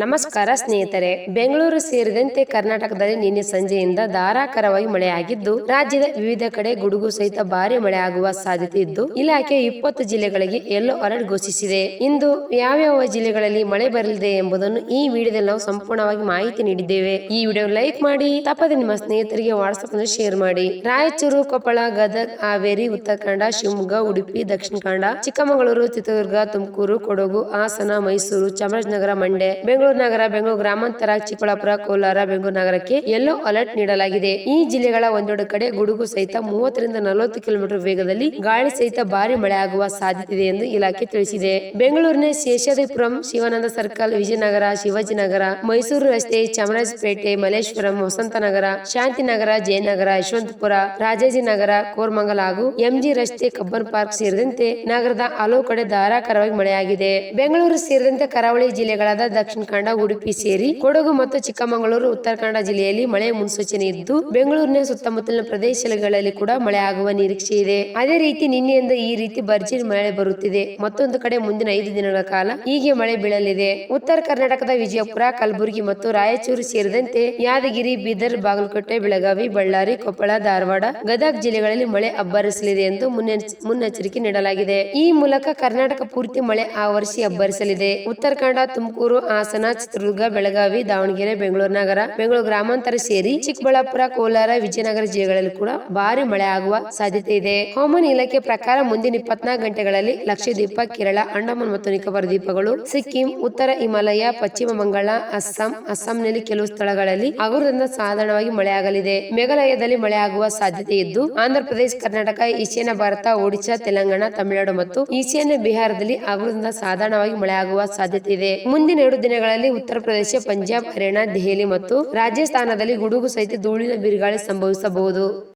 ನಮಸ್ಕಾರ ಸ್ನೇಹಿತರೆ, ಬೆಂಗಳೂರು ಸೇರಿದಂತೆ ಕರ್ನಾಟಕದಲ್ಲಿ ನಿನ್ನೆ ಸಂಜೆಯಿಂದ ಧಾರಾಕಾರವಾಗಿ ಮಳೆಯಾಗಿದ್ದು, ರಾಜ್ಯದ ವಿವಿಧ ಕಡೆ ಗುಡುಗು ಸಹಿತ ಭಾರಿ ಆಗುವ ಸಾಧ್ಯತೆ ಇದ್ದು, ಇಲಾಖೆ ಇಪ್ಪತ್ತು ಜಿಲ್ಲೆಗಳಿಗೆ ಯೆಲ್ಲೋ ಅಲರ್ಟ್ ಘೋಷಿಸಿದೆ. ಇಂದು ಯಾವ್ಯಾವ ಜಿಲ್ಲೆಗಳಲ್ಲಿ ಮಳೆ ಬರಲಿದೆ ಎಂಬುದನ್ನು ಈ ವಿಡಿಯೋದಲ್ಲಿ ನಾವು ಸಂಪೂರ್ಣವಾಗಿ ಮಾಹಿತಿ ನೀಡಿದ್ದೇವೆ. ಈ ವಿಡಿಯೋ ಲೈಕ್ ಮಾಡಿ, ತಪ್ಪದೆ ನಿಮ್ಮ ಸ್ನೇಹಿತರಿಗೆ ವಾಟ್ಸ್ಆಪ್ನಲ್ಲಿ ಶೇರ್ ಮಾಡಿ. ರಾಯಚೂರು, ಕೊಪ್ಪಳ, ಗದಗ್, ಹಾವೇರಿ ಉತ್ತರ ಕನ್ನಡ ಶಿವಮೊಗ್ಗ, ಉಡುಪಿ, ದಕ್ಷಿಣ ಕನ್ನಡ, ಚಿಕ್ಕಮಗಳೂರು, ಚಿತ್ರದುರ್ಗ, ತುಮಕೂರು, ಕೊಡಗು, ಹಾಸನ, ಮೈಸೂರು, ಚಾಮರಾಜನಗರ, ಮಂಡ್ಯ, ಬೆಂಗಳೂರು ನಗರ, ಬೆಂಗಳೂರು ಗ್ರಾಮಾಂತರ, ಚಿಕ್ಕಬಳ್ಳಾಪುರ, ಕೋಲಾರ, ಬೆಂಗಳೂರು ನಗರಕ್ಕೆ ಯೆಲ್ಲೋ ಅಲರ್ಟ್ ನೀಡಲಾಗಿದೆ. ಈ ಜಿಲ್ಲೆಗಳ ಒಂದೆರಡು ಕಡೆ ಗುಡುಗು ಸಹಿತ ಮೂವತ್ತರಿಂದ ನಲವತ್ತು ಕಿಲೋಮೀಟರ್ ವೇಗದಲ್ಲಿ ಗಾಳಿ ಸಹಿತ ಭಾರಿ ಆಗುವ ಸಾಧ್ಯತೆ ಇದೆ ಎಂದು ಇಲಾಖೆ ತಿಳಿಸಿದೆ. ಬೆಂಗಳೂರಿನ ಶೇಷಾದ್ರಿಪುರಂ, ಶಿವಾನಂದ ಸರ್ಕಲ್, ವಿಜಯನಗರ ಶಿವಾಜಿನಗರ ಮೈಸೂರು ರಸ್ತೆ, ಚಾಮರಾಜಪೇಟೆ, ಮಲ್ಲೇಶ್ವರಂ ವಸಂತನಗರ ಶಾಂತಿನಗರ, ಜಯನಗರ, ಯಶವಂತಪುರ ರಾಜಾಜಿನಗರ ಕೋರ್ಮಂಗಲ ಹಾಗೂ ಎಂಜಿ ರಸ್ತೆ, ಕಬ್ಬನ್ ಪಾರ್ಕ್ ಸೇರಿದಂತೆ ನಗರದ ಹಲವು ಕಡೆ ಧಾರಾಕಾರವಾಗಿ ಮಳೆಯಾಗಿದೆ. ಬೆಂಗಳೂರು ಸೇರಿದಂತೆ ಕರಾವಳಿ ಜಿಲ್ಲೆಗಳಾದ ದಕ್ಷಿಣ ಕನ್ನಡ ಉಡುಪಿ ಸೇರಿ ಕೊಡಗು ಮತ್ತು ಚಿಕ್ಕಮಗಳೂರು ಉತ್ತರ ಕನ್ನಡ ಜಿಲ್ಲೆಯಲ್ಲಿ ಮಳೆ ಮುನ್ಸೂಚನೆ ಇದ್ದು, ಬೆಂಗಳೂರಿನ ಸುತ್ತಮುತ್ತಲಿನ ಪ್ರದೇಶಗಳಲ್ಲಿ ಕೂಡ ಮಳೆ ಆಗುವ ನಿರೀಕ್ಷೆ ಇದೆ. ಅದೇ ರೀತಿ ನಿನ್ನೆಯಿಂದ ಈ ರೀತಿ ಭರ್ಜರಿ ಮಳೆ ಬರುತ್ತಿದೆ. ಮತ್ತೊಂದು ಕಡೆ ಮುಂದಿನ ಐದು ದಿನಗಳ ಕಾಲ ಹೀಗೆ ಮಳೆ ಬೀಳಲಿದೆ. ಉತ್ತರ ಕರ್ನಾಟಕದ ವಿಜಯಪುರ, ಕಲಬುರಗಿ ಮತ್ತು ರಾಯಚೂರು ಸೇರಿದಂತೆ ಯಾದಗಿರಿ, ಬೀದರ್, ಬಾಗಲಕೋಟೆ, ಬೆಳಗಾವಿ, ಬಳ್ಳಾರಿ, ಕೊಪ್ಪಳ, ಧಾರವಾಡ, ಗದಗ್ ಜಿಲ್ಲೆಗಳಲ್ಲಿ ಮಳೆ ಅಬ್ಬರಿಸಲಿದೆ ಎಂದು ಮುನ್ನೆಚ್- ಮುನ್ನೆಚ್ಚರಿಕೆ ನೀಡಲಾಗಿದೆ. ಈ ಮೂಲಕ ಕರ್ನಾಟಕ ಪೂರ್ತಿ ಮಳೆ ಆವರಿಸಿ ಅಬ್ಬರಿಸಲಿದೆ. ಉತ್ತರ ಕನ್ನಡ ತುಮಕೂರು, ಹಾಸನ ಚಿತ್ರದುರ್ಗ ಬೆಳಗಾವಿ, ದಾವಣಗೆರೆ, ಬೆಂಗಳೂರು ನಗರ, ಬೆಂಗಳೂರು ಗ್ರಾಮಾಂತರ ಸೇರಿ ಚಿಕ್ಕಬಳ್ಳಾಪುರ, ಕೋಲಾರ, ವಿಜಯನಗರ ಜಿಲ್ಲೆಗಳಲ್ಲಿ ಕೂಡ ಭಾರಿ ಮಳೆ ಆಗುವ ಸಾಧ್ಯತೆ ಇದೆ. ಹವಾಮಾನ ಇಲಾಖೆ ಪ್ರಕಾರ ಮುಂದಿನ ಇಪ್ಪತ್ನಾಲ್ಕು ಗಂಟೆಗಳಲ್ಲಿ ಲಕ್ಷದ್ವೀಪ, ಕೇರಳ, ಅಂಡಮಾನ್ ಮತ್ತು ನಿಕೋಬಾರ್ ದ್ವೀಪಗಳು, ಸಿಕ್ಕಿಂ, ಉತ್ತರ ಹಿಮಾಲಯ, ಪಶ್ಚಿಮ ಬಂಗಾಳ, ಅಸ್ಸಾಂ, ಅಸ್ಸಾಂನಲ್ಲಿ ಕೆಲವು ಸ್ಥಳಗಳಲ್ಲಿ ಹಗುರದಿಂದ ಸಾಧಾರಣವಾಗಿ ಮಳೆಯಾಗಲಿದೆ. ಮೇಘಾಲಯದಲ್ಲಿ ಮಳೆಯಾಗುವ ಸಾಧ್ಯತೆ ಇದ್ದು, ಆಂಧ್ರ ಪ್ರದೇಶ, ಕರ್ನಾಟಕ, ಈಶಾನ್ಯ ಭಾರತ, ಒಡಿಶಾ, ತೆಲಂಗಾಣ, ತಮಿಳುನಾಡು ಮತ್ತು ಈಶಾನ್ಯ ಬಿಹಾರದಲ್ಲಿ ಹಗುರದಿಂದ ಸಾಧಾರಣವಾಗಿ ಮಳೆಯಾಗುವ ಸಾಧ್ಯತೆ ಇದೆ. ಮುಂದಿನ ಎರಡು ದಿನಗಳಲ್ಲಿ ಉತ್ತರ ಪ್ರದೇಶ ಪಂಜಾಬ್ ಹರಿಯಾಣ ದೆಹಲಿ ಮತ್ತು ರಾಜಸ್ಥಾನದಲ್ಲಿ ಗುಡುಗು ಸಹಿತ ಧೂಳಿನ ಬಿರುಗಾಳಿ ಸಂಭವಿಸಬಹುದು.